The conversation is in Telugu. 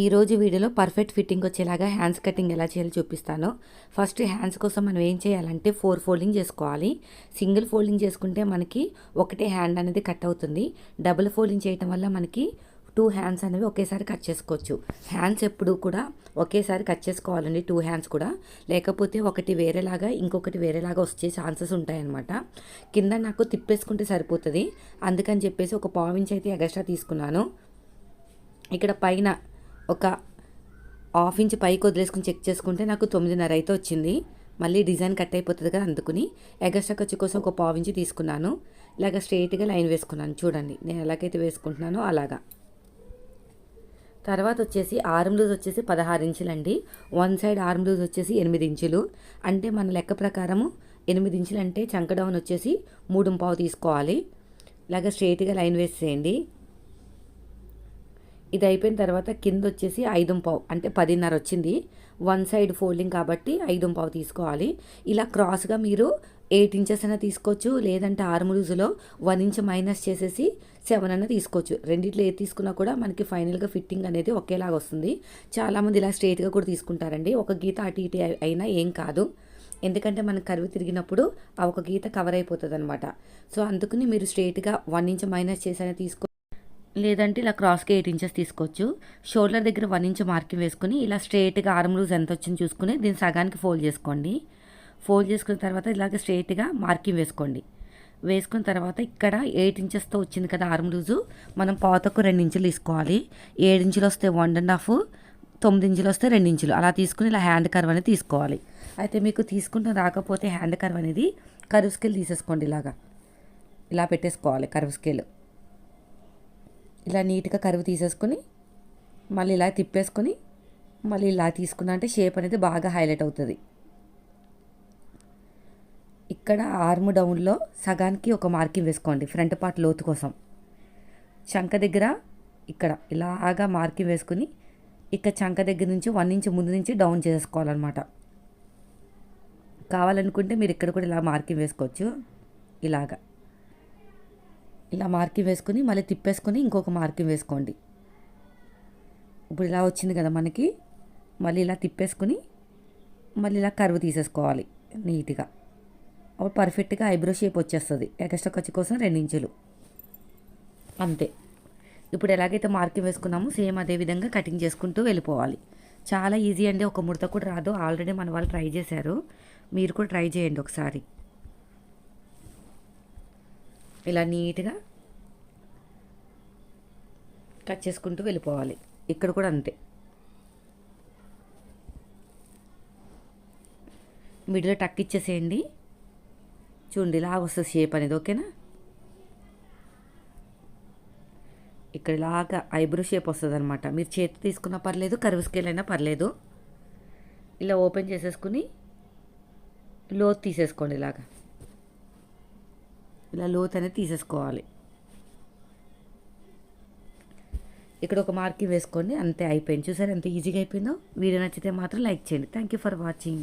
ఈరోజు వీడియోలో పర్ఫెక్ట్ ఫిట్టింగ్ వచ్చేలాగా హ్యాండ్స్ కటింగ్ ఎలా చేయాలో చూపిస్తాను. ఫస్ట్ హ్యాండ్స్ కోసం మనం ఏం చేయాలంటే ఫోర్ ఫోల్డింగ్ చేసుకోవాలి. సింగిల్ ఫోల్డింగ్ చేసుకుంటే మనకి ఒకటే హ్యాండ్ అనేది కట్ అవుతుంది. డబుల్ ఫోల్డింగ్ చేయటం వల్ల మనకి టూ హ్యాండ్స్ అనేవి ఒకేసారి కట్ చేసుకోవచ్చు. హ్యాండ్స్ ఎప్పుడు కూడా ఒకేసారి కట్ చేసుకోవాలండి టూ హ్యాండ్స్ కూడా. లేకపోతే ఒకటి వేరేలాగా ఇంకొకటి వేరేలాగా వచ్చే ఛాన్సెస్ ఉంటాయన్నమాట. కింద నాకు తిప్పేసుకుంటే సరిపోతుంది. అందుకని చెప్పేసి ఒక పావించి అయితే ఎగస్ట్రా తీసుకున్నాను. ఇక్కడ పైన ఒక హాఫ్ ఇంచ్ పైకి వదిలేసుకుని చెక్ చేసుకుంటే నాకు తొమ్మిదిన్నర అయితే వచ్చింది. మళ్ళీ డిజైన్ కట్ అయిపోతుంది కదా అందుకుని ఎగస్ట్రా ఖర్చు కోసం ఒక పావు ఇంచు తీసుకున్నాను. ఇలాగ స్ట్రైట్గా లైన్ వేసుకున్నాను. చూడండి నేను ఎలాగైతే వేసుకుంటున్నానో అలాగా. తర్వాత వచ్చేసి ఆర్మ్ లూజ్ వచ్చేసి పదహారు ఇంచులండి వన్ సైడ్ ఆర్మ్ లూజ్ వచ్చేసి ఎనిమిది ఇంచులు. అంటే మన లెక్క ప్రకారము ఎనిమిది ఇంచులు అంటే చంక డౌన్ వచ్చేసి మూడు పావు తీసుకోవాలి. ఇలాగ స్ట్రైట్గా లైన్ వేసేయండి. ఇది అయిపోయిన తర్వాత కింద వచ్చేసి ఐదు పావు అంటే పదిన్నర వచ్చింది వన్ సైడ్ ఫోల్డింగ్ కాబట్టి ఐదు పావు తీసుకోవాలి. ఇలా క్రాస్గా మీరు ఎయిట్ ఇంచెస్ అయినా తీసుకోవచ్చు లేదంటే ఆర్మ్ లూజులో వన్ ఇంచ్ మైనస్ చేసేసి సెవెన్ అయినా తీసుకోవచ్చు. రెండిట్లో ఏది తీసుకున్నా కూడా మనకి ఫైనల్గా ఫిట్టింగ్ అనేది ఒకేలాగా వస్తుంది. చాలామంది ఇలా స్ట్రైట్గా కూడా తీసుకుంటారండి. ఒక గీత అటు ఇటు అయినా ఏం కాదు. ఎందుకంటే మనం కరువు తిరిగినప్పుడు ఆ ఒక గీత కవర్ అయిపోతుంది అనమాట సో అందుకని మీరు స్ట్రైట్గా వన్ ఇంచ్ మైనస్ చేసైనా తీసుకో లేదంటే ఇలా క్రాస్కి ఎయిట్ ఇంచెస్ తీసుకోవచ్చు. షోల్డర్ దగ్గర వన్ ఇంచ్ మార్కింగ్ వేసుకుని ఇలా స్ట్రేట్గా ఆర్మ్ లూజ్ ఎంత వచ్చింది చూసుకుని దీన్ని సగానికి ఫోల్డ్ చేసుకోండి. ఫోల్డ్ చేసుకున్న తర్వాత ఇలాగ స్ట్రైట్గా మార్కింగ్ వేసుకోండి. వేసుకున్న తర్వాత ఇక్కడ ఎయిట్ ఇంచెస్తో వచ్చింది కదా ఆర్మ్ లూజు. మనం పాతకు రెండు ఇంచులు తీసుకోవాలి. ఏడు ఇంచులు వస్తే వన్ అండ్ హాఫ్ తొమ్మిది ఇంచులు వస్తే రెండు ఇంచులు. అలా తీసుకుని ఇలా హ్యాండ్ కర్వ్ అనేది తీసుకోవాలి. అయితే మీకు తీసుకుంటూ రాకపోతే హ్యాండ్ కర్వ్ అనేది కర్వ్ స్కేల్ తీసేసుకోండి ఇలాగా. ఇలా పెట్టేసుకోవాలి కరువు స్కేల్. ఇలా నీట్గా కరువు తీసేసుకొని మళ్ళీ ఇలా తిప్పేసుకొని మళ్ళీ ఇలా తీసుకున్నా అంటే షేప్ అనేది బాగా హైలైట్ అవుతుంది. ఇక్కడ ఆర్మ్ డౌన్లో సగానికి ఒక మార్కింగ్ వేసుకోండి ఫ్రంట్ పార్ట్ లోతు కోసం. చంక దగ్గర ఇక్కడ ఇలాగా మార్కింగ్ వేసుకుని ఇక్కడ చంక దగ్గర నుంచి వన్ ఇంచ్ ముందు నుంచి డౌన్ చేసుకోవాలన్నమాట. కావాలనుకుంటే మీరు ఇక్కడ కూడా ఇలా మార్కింగ్ వేసుకోవచ్చు. ఇలాగా. ఇలా మార్కింగ్ వేసుకుని మళ్ళీ తిప్పేసుకొని ఇంకొక మార్కింగ్ వేసుకోండి. ఇప్పుడు ఇలా వచ్చింది కదా మనకి. మళ్ళీ ఇలా తిప్పేసుకొని మళ్ళీ ఇలా కరువు తీసేసుకోవాలి నీట్గా. అప్పుడు పర్ఫెక్ట్గా ఐబ్రో షేప్ వచ్చేస్తుంది. ఎక్స్ట్రా ఖర్చు కోసం రెండు ఇంచులు. అంతే. ఇప్పుడు ఎలాగైతే మార్కింగ్ వేసుకున్నామో సేమ్ అదే విధంగా కటింగ్ చేసుకుంటూ వెళ్ళిపోవాలి. చాలా ఈజీ అండి. ఒక ముడత కూడా రాదు. ఆల్రెడీ మన వాళ్ళు ట్రై చేశారు. మీరు కూడా ట్రై చేయండి ఒకసారి. ఇలా నీట్గా కట్ చేసుకుంటూ వెళ్ళిపోవాలి. ఇక్కడ కూడా అంతే. మిడిలో టక్ ఇచ్చేసేయండి. చూడండి ఇలా వస్తుంది షేప్ అనేది ఓకేనా? ఇక్కడ ఇలాగా ఐబ్రో షేప్ వస్తుంది అనమాట మీరు చేతి తీసుకున్నా పర్లేదు కరువు స్కేల్ అయినా పర్లేదు. ఇలా ఓపెన్ చేసేసుకుని లోతు తీసేసుకోండి ఇలాగా. ఇలా లోత్ అనేది తీసేసుకోవాలి. ఇక్కడ ఒక మార్కింగ్ వేసుకోండి అంతే అయిపోయింది. చూసారు ఎంత ఈజీగా అయిపోయిందో? వీడియో నచ్చితే మాత్రం లైక్ చేయండి. Thank you for watching